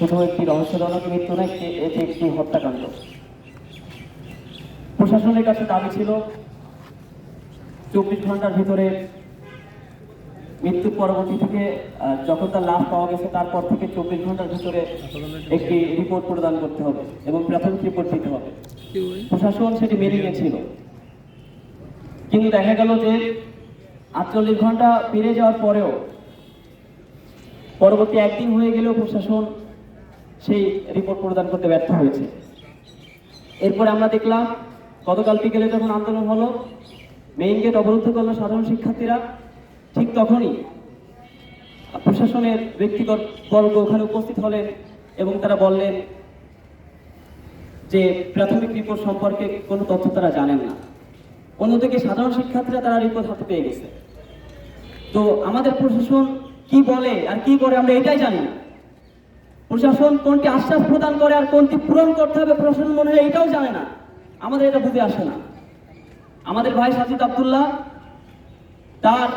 শুধু একটি রহস্যজনক মৃত্যু নয় এটি একটি হত্যাকাণ্ড। প্রশাসনের কাছে দাবি ছিল, চব্বিশ ঘণ্টার ভিতরে মৃত্যুর পরবর্তী থেকে যখন তার লাশ পাওয়া গেছে, তারপর থেকে চব্বিশ ঘণ্টার ভিতরে একটি রিপোর্ট প্রদান করতে হবে এবং প্রাথমিক রিপোর্ট দিতে হবে। প্রশাসন সেটি মেনে নিয়েছিল। কিন্তু দেখা গেল যে আটচল্লিশ ঘণ্টা পেরিয়ে যাওয়ার পরেও, পরবর্তী একদিন হয়ে গেলেও প্রশাসন সেই রিপোর্ট প্রদান করতে ব্যর্থ হয়েছে। এরপরে আমরা দেখলাম, গতকাল বিকেলে যখন আন্দোলন হলো মেইন গেট অবরুদ্ধ করল সাধারণ শিক্ষার্থীরা, ঠিক তখনই প্রশাসনের ব্যক্তিগত বর্গ ওখানে উপস্থিত হলেন এবং তারা বললেন যে, প্রাথমিক রিপোর্ট সম্পর্কে কোনো তথ্য তারা জানেন না। অন্যদিকে সাধারণ শিক্ষার্থীরা তারা রিপোর্ট হাতে পেয়ে গেছে। তো আমাদের প্রশাসন কি বলে আর কি করে আমরা এটাই জানি না। প্রশাসন কোনটি আশ্বাস প্রদান করে আর কোনটি পূরণ করতে হবে প্রশাসন মনে হয় এটাও জানে না। আমাদের এটা বুঝে আসে না। আমাদের ভাই সাজিদ আবদুল্লাহ, তার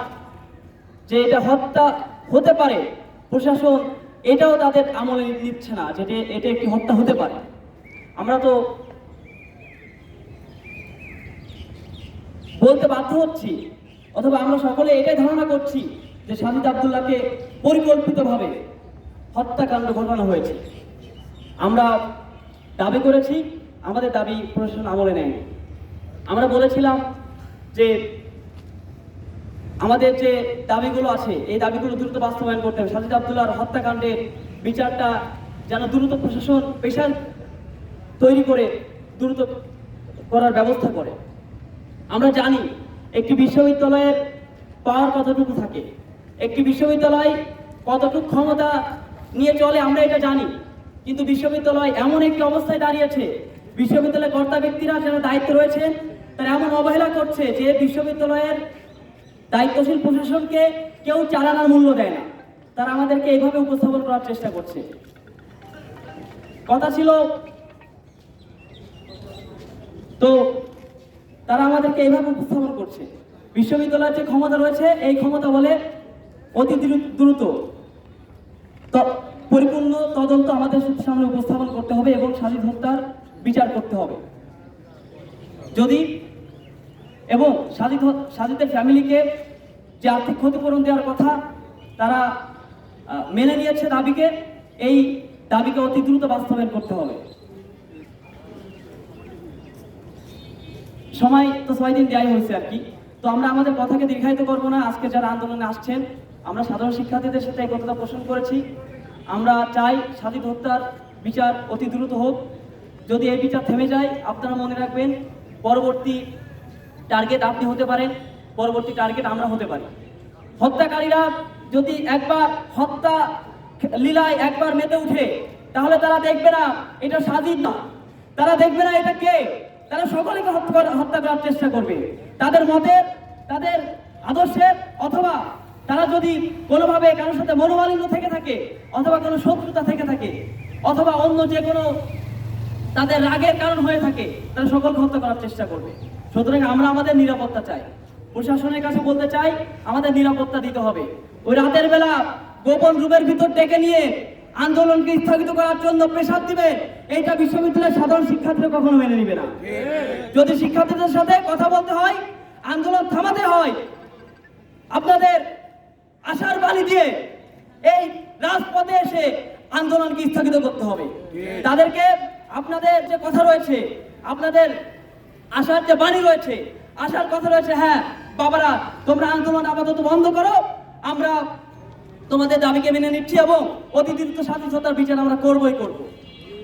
যে এটা হত্যা হতে পারে, প্রশাসন এটাও তাদের আমলে নিচ্ছে না যে এটা- একটি হত্যা হতে পারে। আমরা তো বলতে বাধ্য হচ্ছি, অথবা আমরা সকলে এটাই ধারণা করছি যে সাজিদ আব্দুল্লাহকে পরিকল্পিতভাবে হত্যাকাণ্ড ঘটানো হয়েছে। আমরা দাবি করেছি, আমাদের দাবি প্রশাসন আমলে নেয়নি। আমরা বলেছিলাম যে আমাদের যে দাবিগুলো আছে, এই দাবিগুলো দ্রুত বাস্তবায়ন করতে হবে। সাজিদ আব্দুল্লাহর হত্যাকাণ্ডের বিচারটা যেন দ্রুত প্রশাসন পেশার তৈরি করে, দ্রুত করার ব্যবস্থা করে। আমরা জানি একটি বিশ্ববিদ্যালয়ের পাওয়ার কতটুকু থাকে। একটি বিশ্ববিদ্যালয় কতটুকু ক্ষমতা নিয়ে চলে, আমরা এটা জানি। কিন্তু বিশ্ববিদ্যালয় এমন একটি অবস্থায় দাঁড়িয়েছে, বিশ্ববিদ্যালয়ের কর্তা ব্যক্তিরা যারা দায়িত্ব রয়েছে তারা এমন অবহেলা করছে যে বিশ্ববিদ্যালয়ের দায়িত্বশীল প্রশাসনকে কেউ চালানোর মূল্য দেয় না। তারা আমাদেরকে এইভাবে উপস্থাপন করার চেষ্টা করছে। কথা ছিল, তো তারা আমাদেরকে এইভাবে উপস্থাপন করছে। বিশ্ববিদ্যালয়ের যে ক্ষমতা রয়েছে, এই ক্ষমতা বলে অতি দ্রু- দ্রুত পরিপূর্ণ তদন্ত আমাদের সামনে উপস্থাপন করতে হবে এবং স্বাধীন হত্যার বিচার করতে হবে। যদি এবং সাজিদ সাজিদের ফ্যামিলিকে যে আর্থিক ক্ষতিপূরণ দেওয়ার কথা তারা মেনে নিয়েছে দাবিকে, এই দাবিকে অতি দ্রুত বাস্তবায়ন করতে হবে। সময় তো ছয় দিন দেওয়াই হয়েছে আর কি। তো আমরা আমাদের কথাকে দীর্ঘায়িত করব না। আজকে যারা আন্দোলনে আসছেন আমরা সাধারণ শিক্ষার্থীদের সাথে কথাটা পোষণ করেছি। আমরা চাই স্বাধীন হত্যার বিচার অতি দ্রুত হোক। যদি এই বিচার থেমে যায়, আপনারা মনে রাখবেন, পরবর্তী টার্গেট আপনি হতে পারেন, পরবর্তী টার্গেট আমরা হতে পারি। হত্যাকারীরা যদি একবার হত্যা লীলায় একবার মেতে উঠে, তাহলে তারা দেখবে না এটা স্বাধীন না। তারা দেখবে না এটা কে। তারা সকলকে হত্যা করার চেষ্টা করবে। তাদের মতের, তাদের আদর্শের অথবা তারা যদি কোনোভাবে কারোর সাথে মনোমালিন্য থেকে থাকে, অথবা কোনো শত্রুতা থেকে থাকে, অথবা অন্য যে কোনো তাদের রাগের কারণ হয়ে থাকে, তারা সকলকে হত্যা করার চেষ্টা করবে। সুতরাং আমরা আমাদের নিরাপত্তা চাই। প্রশাসনের কাছে বলতে চাই, আমাদের নিরাপত্তা দিতে হবে। ওই রাতের বেলা গোপন রুমের ভিতর ডেকে নিয়ে আন্দোলনকে স্থগিত করার জন্য প্রেসার দিবে, এইটা বিশ্ববিদ্যালয়ের সাধারণ শিক্ষার্থীরা কখনো মেনে নিবে না। যদি শিক্ষার্থীদের সাথে কথা বলতে হয়, আন্দোলন থামাতে হয়, আপনাদের আশার বাণী দিয়ে এই রাজপথে এসে আন্দোলনকে স্থগিত করতে হবে। তাদেরকে আপনাদের যে কথা রয়েছে আপনাদের আশার যে বাণী রয়েছে আশার কথা রয়েছে হ্যাঁ বাবারা তোমরা আন্দোলন আপাতত বন্ধ করো আমরা তোমাদের দাবিকে মেনে নিচ্ছি এবং অতি দ্রুত স্বাধীনতার বিচার আমরা করবই করব।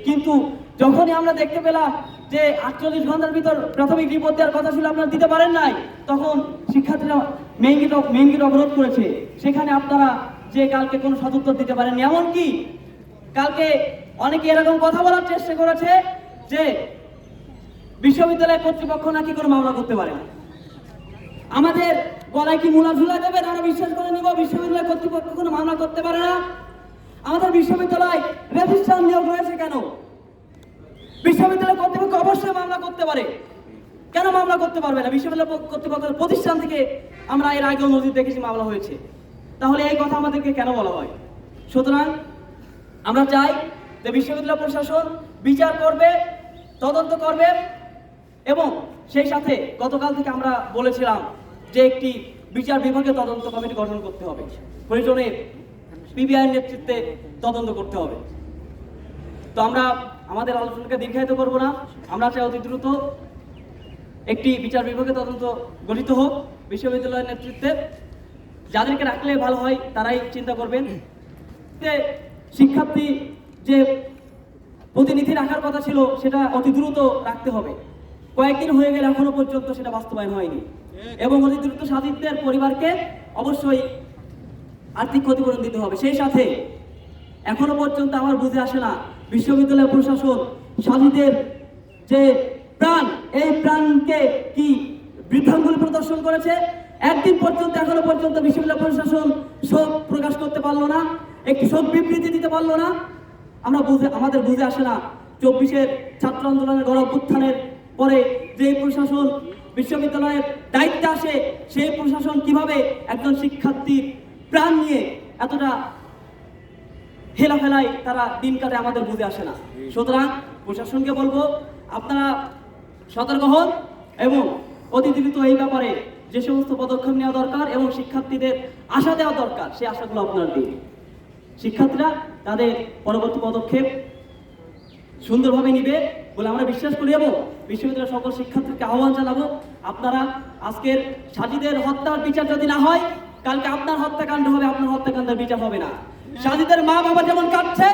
কিন্তু যখনই আমরা দেখতে পেলাম যে আটচল্লিশ ঘণ্টার ভিতর প্রাথমিক রিপোর্ট দেওয়ার কথা ছিল, আপনারা দিতে পারেন নাই, তখন শিক্ষার্থীরা মেইন গেট মেইন গেট অবরোধ করেছে। সেখানে আপনারা যে কালকে কোনো সদুত্তর দিতে পারেননি। এমনকি কালকে অনেকে এরকম কথা বলার চেষ্টা করেছে যে বিশ্ববিদ্যালয় কর্তৃপক্ষ নাকি কোনো মামলা করতে পারে না। আমাদের গলায় কি মূলা ঝুলা দেবেন আমরা বিশ্বাস করে নিব, বিশ্ববিদ্যালয় কর্তৃপক্ষ কোনো মামলা করতে পারে না। আমাদের বিশ্ববিদ্যালয় রেজিস্ট্রার নিয়োগ রয়েছে কেন? বিশ্ববিদ্যালয় কর্তৃপক্ষ অবশ্যই মামলা করতে পারে। কেন মামলা করতে পারবে না? বিশ্ববিদ্যালয় কর্তৃপক্ষের প্রতিষ্ঠান থেকে আমরা এর আগেও নজির দেখেছি মামলা হয়েছে। তাহলে এই কথা আমাদেরকে কেন বলা হয়? সুতরাং আমরা চাই যে বিশ্ববিদ্যালয় প্রশাসন বিচার করবে, তদন্ত করবে এবং সেই সাথে গতকাল থেকে আমরা বলেছিলাম যে একটি বিচার বিভাগীয় তদন্ত কমিটি গঠন করতে হবে। প্রয়োজনে পিবিআই নেতৃত্বে তদন্ত করতে হবে। তো আমরা আমাদের আলোচনাকে দীর্ঘায়িত করব না। আমরা চাই অতি দ্রুত একটি বিচার বিভাগে তদন্ত গঠিত হোক। বিশ্ববিদ্যালয়ের নেতৃত্বে যাদেরকে রাখলে ভালো হয়, তারাই চিন্তা করবেন। শিক্ষার্থী যে প্রতিনিধি রাখার কথা ছিল, সেটা অতি দ্রুত রাখতে হবে। কয়েকদিন হয়ে গেলে এখনও পর্যন্ত সেটা বাস্তবায়ন হয়নি। এবং অতি দ্রুত সাদিকদের পরিবারকে অবশ্যই আর্থিক ক্ষতিপূরণ দিতে হবে। সেই সাথে এখনও পর্যন্ত আমার বুঝে আসে না বিশ্ববিদ্যালয় প্রশাসন স্বাধীদের যে প্রাণ, এই প্রাণকে কি বৃদ্ধাঙ্গুলি প্রদর্শন করেছে? একদিন পর্যন্ত, এখনও পর্যন্ত বিশ্ববিদ্যালয় প্রশাসন শোক প্রকাশ করতে পারল না, একটি শোক বিবৃতি দিতে পারল না। আমরা বুঝে, আমাদের বুঝে আসে না, চব্বিশের ছাত্র আন্দোলনের গণ অভ্যুত্থানের পরে যে প্রশাসন বিশ্ববিদ্যালয়ের দায়িত্বে আসে, সেই প্রশাসন কীভাবে একজন শিক্ষার্থীর প্রাণ নিয়ে এতটা হেলাফেলায় তারা দিন কাটে আমাদের বুঝে আসে না। সুতরাং প্রশাসনকে বলব, আপনারা সতর্ক হন এবং অতি দ্রুত এই ব্যাপারে যে সমস্ত পদক্ষেপ নেওয়া দরকার এবং শিক্ষার্থীদের আশা দেওয়া দরকার সেই আশাগুলো আপনারা দিন শিক্ষার্থীরা তাদের পরবর্তী পদক্ষেপ সুন্দরভাবে নিবে বলে আমরা বিশ্বাস করি এবং বিশ্ববিদ্যালয়ের সকল শিক্ষার্থীকে আহ্বান জানাব, আপনারা আজকের সাজিদের হত্যার বিচার যদি না হয়, কালকে আপনার হত্যাকাণ্ড হবে, আপনার হত্যাকাণ্ডের বিচার হবে না। সাজিদের মা বাবা যেমন কাটছে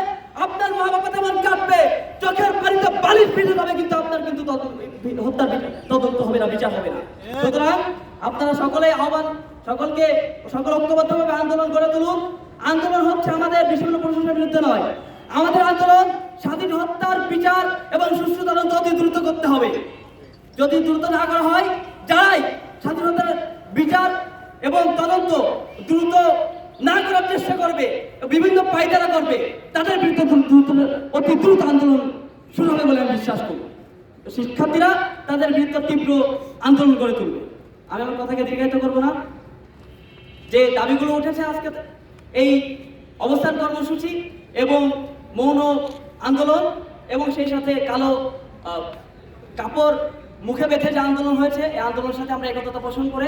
আপনার মা বাবা তেমন কাটবে চোখের পানিতে বালিশ ফিরে যাবে কিন্তু আপনার কিন্তু হত্যার তদন্ত হবে না, বিচার হবে না। সুতরাং আপনারা সকলে আহ্বান, সকলকে, সকল ঐক্যবদ্ধভাবে আন্দোলন গড়ে তুলুন। আন্দোলন হচ্ছে আমাদের বিশ্ববিদ্যালয় প্রশাসনের বিরুদ্ধে নয়। আমাদের আন্দোলন স্বাধীন হত্যার বিচার এবং সুষ্ঠু তদন্ত অতি দ্রুত করতে হবে। যদি দ্রুত না করা হয়, যারাই স্বাধীনতার বিচার এবং তদন্ত দ্রুত না করার চেষ্টা করবে, বিভিন্ন পায়দারা করবে, তাদের বিরুদ্ধে অতি দ্রুত আন্দোলন শুরু হবে বলে আমি বিশ্বাস করি। শিক্ষার্থীরা তাদের বিরুদ্ধে তীব্র আন্দোলন গড়ে তুলবে। আমি আমার কথাকে দীর্ঘায়িত করব না। যে দাবিগুলো উঠেছে আজকে, এই অবস্থান কর্মসূচি এবং মৌন আন্দোলন এবং সেই সাথে কালো কাপড় মুখে বেঁধে যে আন্দোলন হয়েছে, এই আন্দোলনের সাথে আমরা একতা পোষণ করে